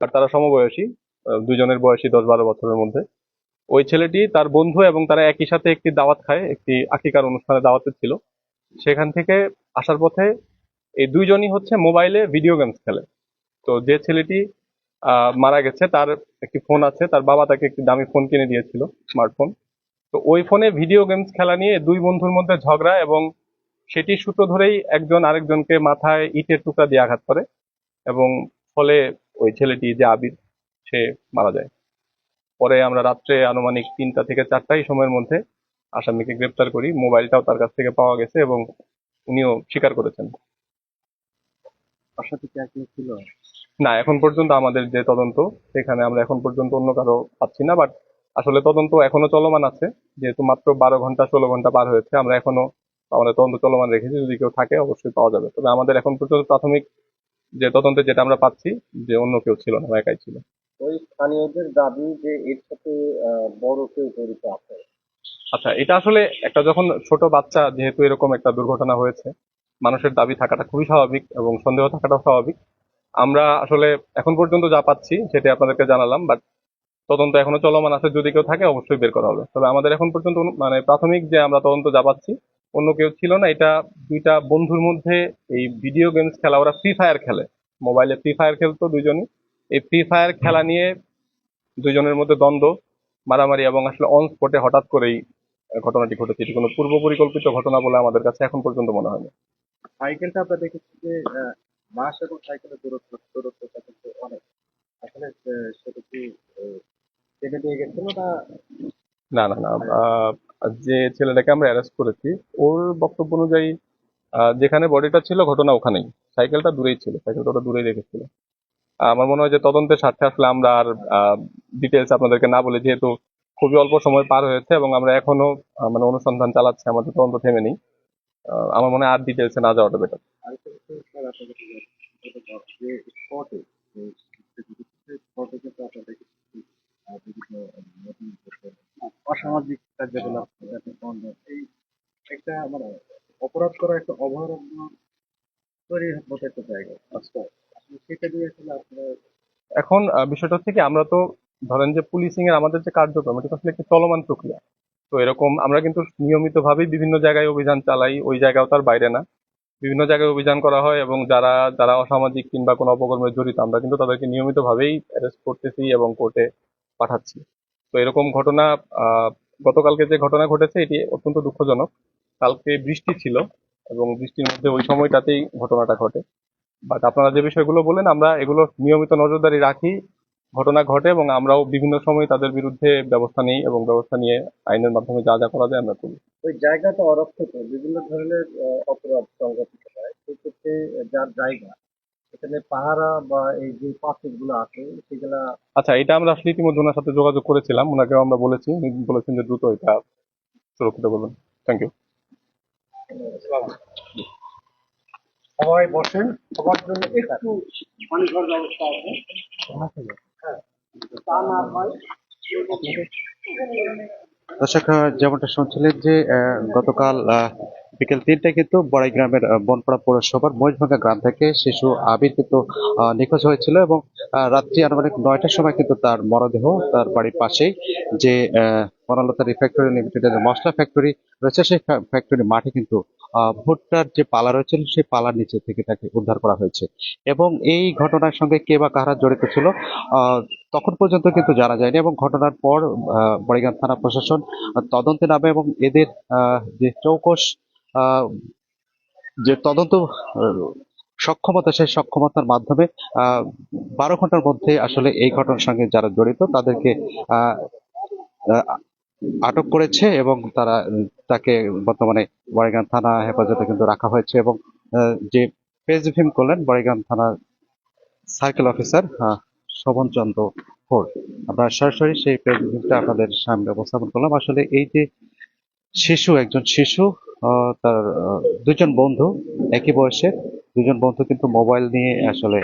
আর তারা সমবয়সী দুজনের বয়সী দশ বারো বছরের মধ্যে। ওই ছেলেটি তার বন্ধু এবং তারা একই সাথে একটি দাওয়াত খায়, একটি আকিকার অনুষ্ঠানে দাওয়াতে ছিল। সেখান থেকে আসার পথে এই দুইজনই হচ্ছে মোবাইলে ভিডিও গেমস খেলে। তো যে ছেলেটি মারা গেছে, তার একটি ফোন আছে, তার বাবা তাকে একটি দামি ফোন কিনে দিয়েছিল, স্মার্টফোন। তো ওই ফোনে ভিডিও গেমস খেলা নিয়ে দুই বন্ধুর মধ্যে ঝগড়া এবং সেটি সূত্র ধরেই একজন আরেকজনকে মাথায় ইটের টুকরা দিয়ে আঘাত করে এবং ফলে ওই ছেলেটি যে আবির সে মারা যায়। পরে আমরা রাত্রে আনুমানিক তিনটা থেকে চারটাই সময়ের মধ্যে আসামিকে গ্রেপ্তার করি। মোবাইলটাও তার কাছ থেকে পাওয়া গেছে এবং উনিও স্বীকার করেছেন। ছিল? না এখন পর্যন্ত আমাদের যে তদন্ত সেখানে আমরা এখন পর্যন্ত অন্য কারও পাচ্ছি না বাট আসলে তদন্ত এখনও চলমান আছে। যেহেতু মাত্র বারো ঘণ্টা ষোলো ঘণ্টা পার হয়েছে আমরা এখনও আমাদের তদন্ত চলমান রেখেছি। যদি কেউ থাকে অবশ্যই পাওয়া যাবে। তবে আমাদের এখন পর্যন্ত প্রাথমিক যে তদন্তে যেটা আমরা পাচ্ছি যে অন্য কেউ ছিল না একাই ছিল। ওই স্থানীয়দের দাবি যে এর সাথে বড় কেউ জড়িত আছে। আচ্ছা এটা আসলে একটা যখন ছোট বাচ্চা যেহেতু এরকম একটা দুর্ঘটনা হয়েছে মানুষের দাবি থাকাটা খুবই স্বাভাবিক এবং সন্দেহ থাকাটাও স্বাভাবিক। আমরা আসলে এখন পর্যন্ত যা পাচ্ছি সেটা আপনাদেরকে জানালাম বাট তদন্ত এখনও চলমান আছে। যদি কেউ থাকে অবশ্যই বের করা হবে। তবে আমাদের এখন পর্যন্ত মানে প্রাথমিক যে আমরা তদন্ত যা পাচ্ছি অন্য কেউ ছিল না। এটা দুইটা বন্ধুর মধ্যে এই ভিডিও গেমস খেলা ওরা ফ্রি ফায়ার খেলে। মোবাইলে ফ্রি ফায়ার খেলতো দুজনই। এই ফ্রি ফায়ার খেলা নিয়ে দুজনের মধ্যে দ্বন্দ্ব মারামারি এবং আসলে অন স্পটে হঠাৎ করেই ঘটনাটি ঘটেছে। এটি কোনো পূর্ব পরিকল্পিত ঘটনা বলে আমাদের কাছে এখন পর্যন্ত মনে হয়নি। সাইকেলটা আমরা দেখেছি যে বাস এবং সাইকেলের দূরত্ব দূরত্বটা কিন্তু অনেক। আসলে সেটা কি টেনে দিয়ে গেছিল না? না না না যে ছেলেটাকে আমরা অ্যারেস্ট করেছি ওর বক্তব্য অনুযায়ী যেখানে বডিটা ছিল ঘটনা ওখানেই সাইকেলটা দূরেই ছিল সাইকেলটা ওটা দূরেই রেখেছিল আমার মনে হয় যে তদন্তের স্বার্থে আসলে আমরা আর ডিটেলস আপনাদেরকে না বলে যেহেতু খুবই অল্প সময় পার হয়েছে এবং আমরা এখনও মানে অনুসন্ধান চালাচ্ছি আমাদের তদন্ত থেমে নেই আমার মনে হয় আর ডিটেলসে না যাওয়াটা বেটার আরেকটা বিষয় স্যার আপনাকে জিজ্ঞাসা করতে চাই, যে স্পটে স্পটে কিন্তু আপনারা দেখেছি আহ, বিভিন্ন নতুন অসামাজিক কার্যকলাপ এই একটা মানে অপরাধ করা একটা অভয়ারণ্য তৈরির মতো একটা জায়গা। আচ্ছা সেটা দিয়ে আসলে আপনারা এখন বিষয়টা হচ্ছে কি, আমরা তো ধরেন যে পুলিশিং এর আমাদের যে কার্যক্রম, এটা আসলে একটি চলমান প্রক্রিয়া। তো এরকম আমরা কিন্তু নিয়মিত ভাবেই বিভিন্ন জায়গায় অভিযান চালাই, ওই জায়গাও তার বাইরে না। বিভিন্ন জায়গায় অভিযান করা হয় এবং যারা যারা অসামাজিক কিংবা কোনো অপকর্মে জড়িত, আমরা কিন্তু তাদেরকে নিয়মিত ভাবেই অ্যারেস্ট করতেছি এবং কোর্টে পাঠাচ্ছি। তো এরকম ঘটনা গতকালকে যে ঘটনা ঘটেছে, এটি অত্যন্ত দুঃখজনক। কালকে বৃষ্টি ছিল এবং বৃষ্টির মধ্যে ওই সময়টাতেই ঘটনাটা ঘটে। বাট আপনারা যে বিষয়গুলো বলেন আমরা এগুলো নিয়মিত নজরদারি রাখি, ঘটনা ঘটে এবং আমরাও বিভিন্ন সময় তাদের বিরুদ্ধে ব্যবস্থা নিই এবং ব্যবস্থা নিয়ে আইনের মাধ্যমে যা যা করা যায় আমরা করি। ওই জায়গাটা অরক্ষিত, বিভিন্ন ধরনের অপরাধ সংগঠিত হয়। সেক্ষেত্রে যার জায়গা এখানে পাহারা বা এই যে পাথরগুলো আছে সেগুলা আচ্ছা এটা আমরা আসলে ইতিমধ্যে ওনার সাথে যোগাযোগ করেছিলাম। ওনাকেও আমরা বলেছি উনি বলেছেন যে দ্রুত এটা সুরক্ষিত করবেন। থ্যাংক ইউ সবাই বসেন। সবার জন্য একটু পানি ব্যবস্থা আছে। হ্যাঁ তা না হয়। দর্শক যেমনটা শুনছিলেন যে আহ, গতকাল আহ, বিকেল তিনটায় কিন্তু বড়াই গ্রামের বনপাড়া পৌরসভার মহিষভাঙ্গা গ্রাম থেকে শিশু আবির কিন্তু নিখোঁজ হয়েছিল এবং রাত্রি আনুমানিক নয়টার সময় কিন্তু তার মরদেহ তার বাড়ির পাশেই যে আহ, বনলতা রিফ্যাক্টরি লিমিটেডের মশলা ফ্যাক্টরি রয়েছে সেই ফ্যাক্টরি মাঠে কিন্তু ভুট্টার যে পালা রয়েছে সেই পালার নিচে থেকে তাকে উদ্ধার করা হয়েছে। এবং এই ঘটনার সঙ্গে কে বা কারা জড়িত ছিল তখন পর্যন্ত কিন্তু জানা যায়নি এবং ঘটনার পর বড়িগ্রাম থানা প্রশাসন তদন্তে নামে এবং এদের যে চৌকস যে তদন্ত সক্ষমতা, সেই সক্ষমতার মাধ্যমে বারো ঘণ্টার মধ্যে আসলে এই ঘটনার সঙ্গে যারা জড়িত, তাদেরকে আটক করেছে এবং তারা, তাকে বর্তমানে বড়িগ্রাম থানা হেফাজতে কিন্তু রাখা হয়েছে এবং যে পেজভিম করলেন বড়িগ্রাম থানার সার্কেল অফিসার শোভন চন্দ্র ফোর আমরা সরাসরি সেই প্রেজেন্টটা আপনাদের সামনে উপস্থাপন করলাম। আসলে এই যে শিশু, একজন শিশু তার দুজন বন্ধু, একই বয়সের দুজন বন্ধু কিন্তু মোবাইল নিয়ে আসলে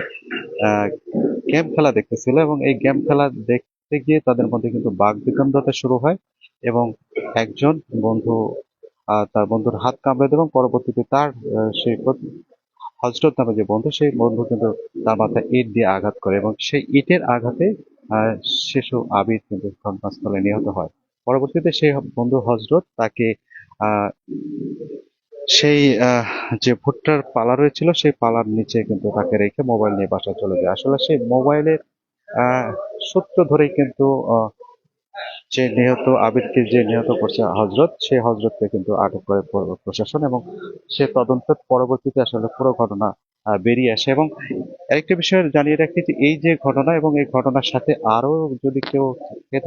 গেম খেলা দেখতেছিল এবং এই গেম খেলা দেখতে গিয়ে তাদের মধ্যে কিন্তু বাঘ বিতণ্ডতা শুরু হয় এবং একজন বন্ধু তার বন্ধুর হাত কামড়ে দেয় এবং পরবর্তীতে তার সেই হজরত নামে যে বন্ধু, সেই বন্ধু কিন্তু তার মাথায় ইট দিয়ে আঘাত করে এবং সেই ইটের আঘাতে শিশু আবির কিন্তু ঘটনাস্থলে নিহত হয়। পরবর্তীতে সেই বন্ধু হজরত তাকে সেই যে ভুট্টার পালা রয়েছিল, সেই পালার নিচে কিন্তু তাকে রেখে মোবাইল নিয়ে বাসায় চলে যায়। আসলে সেই মোবাইলের সূত্র ধরেই কিন্তু যে নিহত আবিরকে যে নিহত করছে হজরত সেই হজরতকে কিন্তু আটক করে প্রশাসন এবং সে তদন্তের পরবর্তীতে আসলে পুরো ঘটনা বেরিয়ে আসে। এবং আরেকটা বিষয় জানিয়ে রাখি যে এই যে ঘটনা এবং এই ঘটনার সাথে আরও যদি কেউ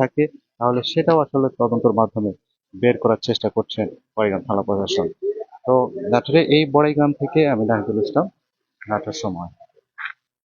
থাকে, তাহলে সেটাও আসলে তদন্তের মাধ্যমে বের করার চেষ্টা করছে বড়াইগ্রাম থানা প্রশাসন। তো নাটোরে এই বড়াইগ্রাম থেকে আমি নাহিদুল ইসলাম নাটোর সময়।